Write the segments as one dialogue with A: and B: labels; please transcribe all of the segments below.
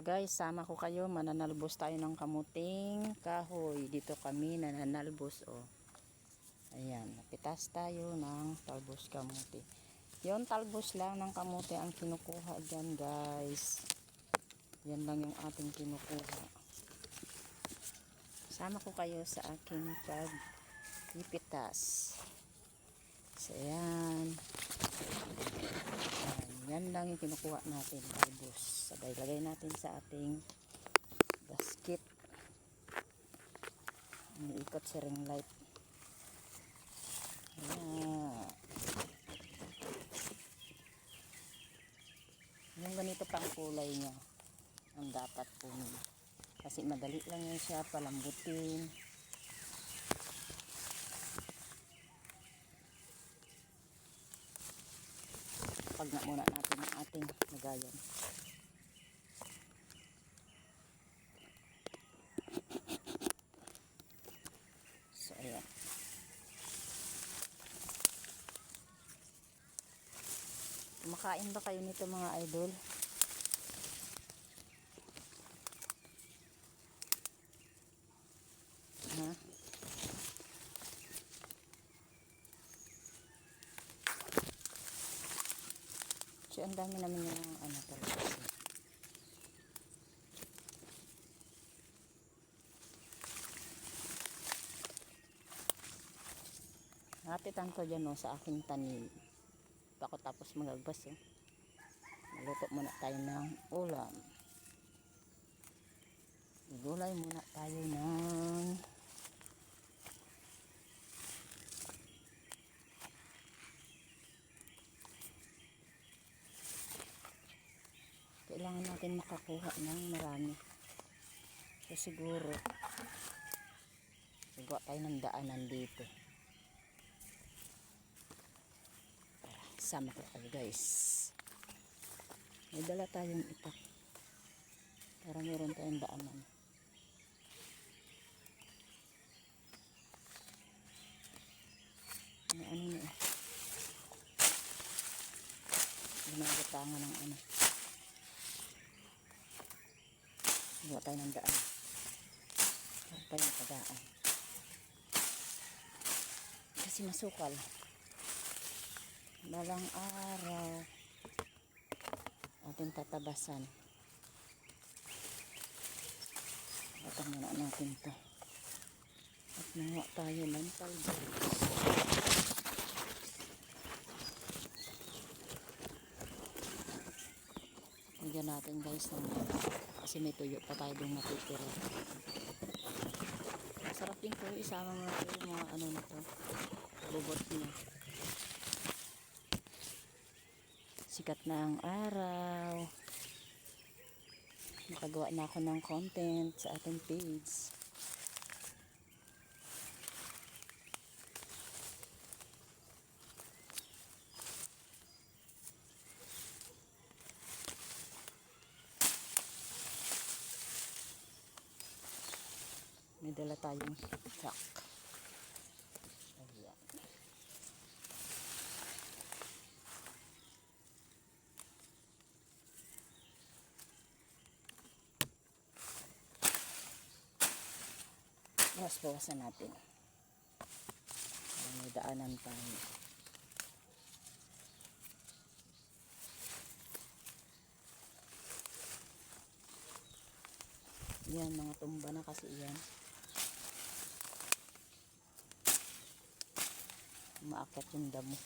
A: Guys, sama ko kayo. Mananalbos tayo ng kamuting kahoy. Dito kami nananalbos. Oh. Ayan. Napitas tayo ng talbos kamuti. Yon talbos lang ng kamuti ang kinukuha dyan guys. Yan lang yung ating kinukuha. Sama ko kayo sa aking pag-ipitas. So. Ayan. Yan lang yung kinukuha natin, talbos. Sabay lagay natin sa ating basket. Iniikot si ring light. Ayan. Yung ganito pa ang kulay niya. Ang dapat kunin. Kasi madali lang yan siya palambutin. Pag na muna natin ang ating lagayan. So, ayan. Kumakain ba kayo nito mga idol? So, ang dami naman yung ano talaga. Napitan ko dyan no, sa aking tanim. Bako tapos magagbas eh. Maluto muna tayo ng ulam. Gulay muna tayo ng kailangan natin makakuha ng marami. So siguro gagawa tayo ng daanan dito. Tara, sama ko kayo guys. May dala tayong itak. Para meron tayong daanan. May ano na eh. Batangan ng ano. Gawa tayo ng daan. Para tayo nakadaan. Kasi masukal. Balang araw. Ating tatabasan. Batang muna natin to. At nanguha tayo ng talbos. Lagyan natin guys ng kasi may tuyo pa tayo doon natitira. Masarap din po isama mo na yung mga ano na to. Bubot niya. Sikat na ang araw. Nakagawa na ako ng content sa ating page. May dala tayong truck. Ayan. Bawas-bawasan natin. Para May daanan tayo. Yan, mga tumba na kasi yan. Umaakit yung damo.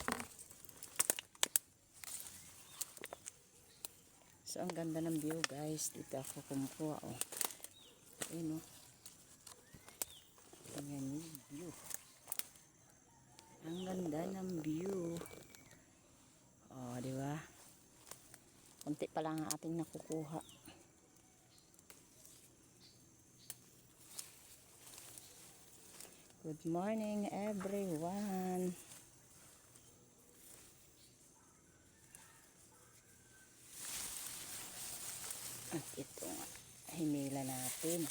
A: So, ang ganda ng view guys. Dito ako kumukuha oh. Ayun oh. Ayan yung view. Ang ganda ng view. Oh, di ba? Kunti pa lang ang ating nakukuha. Good morning everyone. Ito nga, hinila natin.